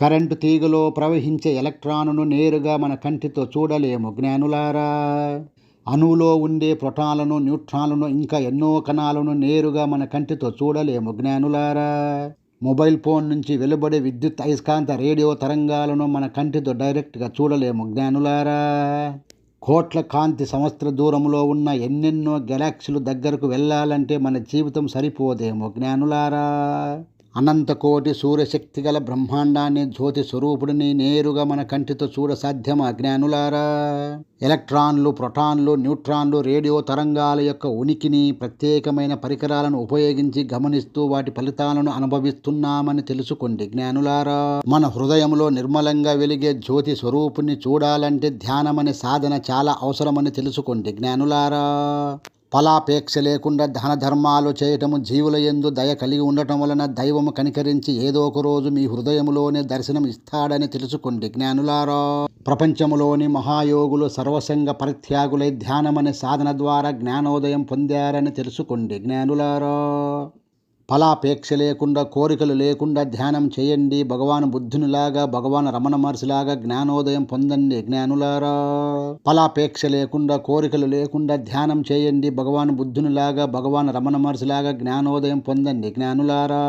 Current తీగలో ప్రవహించే ఎలక్ట్రానును నేరుగా మన కంటితో చూడలేము జ్ఞానులారా. అణువులో ఉండే ప్రోటాన్లను న్యూట్రాన్లను ఇంకా ఎన్నో కణాలను నేరుగా మన కంటితో చూడలేము జ్ఞానులారా. మొబైల్ ఫోన్ నుంచి వెలువడే విద్యుత్ అయస్కాంత రేడియో తరంగాలను మన కంటితో డైరెక్ట్గా చూడలేము జ్ఞానులారా. కోట్ల కాంతి సంవత్సర దూరంలో ఉన్న ఎన్నెన్నో గెలాక్సీలు దగ్గరకు వెళ్ళాలంటే మన జీవితం సరిపోదేమో జ్ఞానులారా. అనంతకోటి సూర్యశక్తి గల బ్రహ్మాండాన్ని జ్యోతి స్వరూపుడిని నేరుగా మన కంటితో చూడ సాధ్యమా జ్ఞానులారా ఎలక్ట్రాన్లు ప్రొటాన్లు న్యూట్రాన్లు రేడియో తరంగాల యొక్క ఉనికిని ప్రత్యేకమైన పరికరాలను ఉపయోగించి గమనిస్తూ వాటి ఫలితాలను అనుభవిస్తున్నామని తెలుసుకోండి జ్ఞానులారా. మన హృదయంలో నిర్మలంగా వెలిగే జ్యోతి స్వరూపుని చూడాలంటే ధ్యానమనే సాధన చాలా అవసరమని తెలుసుకోండి జ్ఞానులారా. ఫలాపేక్ష లేకుండా దాన ధర్మాలు చేయటము జీవుల ఎందు దయ కలిగి ఉండటం వలన దైవము కనికరించి ఏదో ఒక రోజు మీ హృదయములోనే దర్శనం ఇస్తాడని తెలుసుకోండి జ్ఞానులారా. ప్రపంచములోని మహాయోగులు సర్వసంగ పరిత్యాగులై ధ్యానమనే సాధన ద్వారా జ్ఞానోదయం పొందారని తెలుసుకోండి జ్ఞానులారా. ఫలాపేక్ష లేకుండా కోరికలు లేకుండా ధ్యానం చేయండి. భగవాన్ బుద్ధునిలాగా భగవాన్ రమణ మహర్షిలాగా జ్ఞానోదయం పొందండి జ్ఞానులారా. ఫలాపేక్ష లేకుండా కోరికలు లేకుండా ధ్యానం చేయండి. భగవాన్ బుద్ధునిలాగా భగవాన్ రమణ మహర్షిలాగా జ్ఞానోదయం పొందండి జ్ఞానులారా.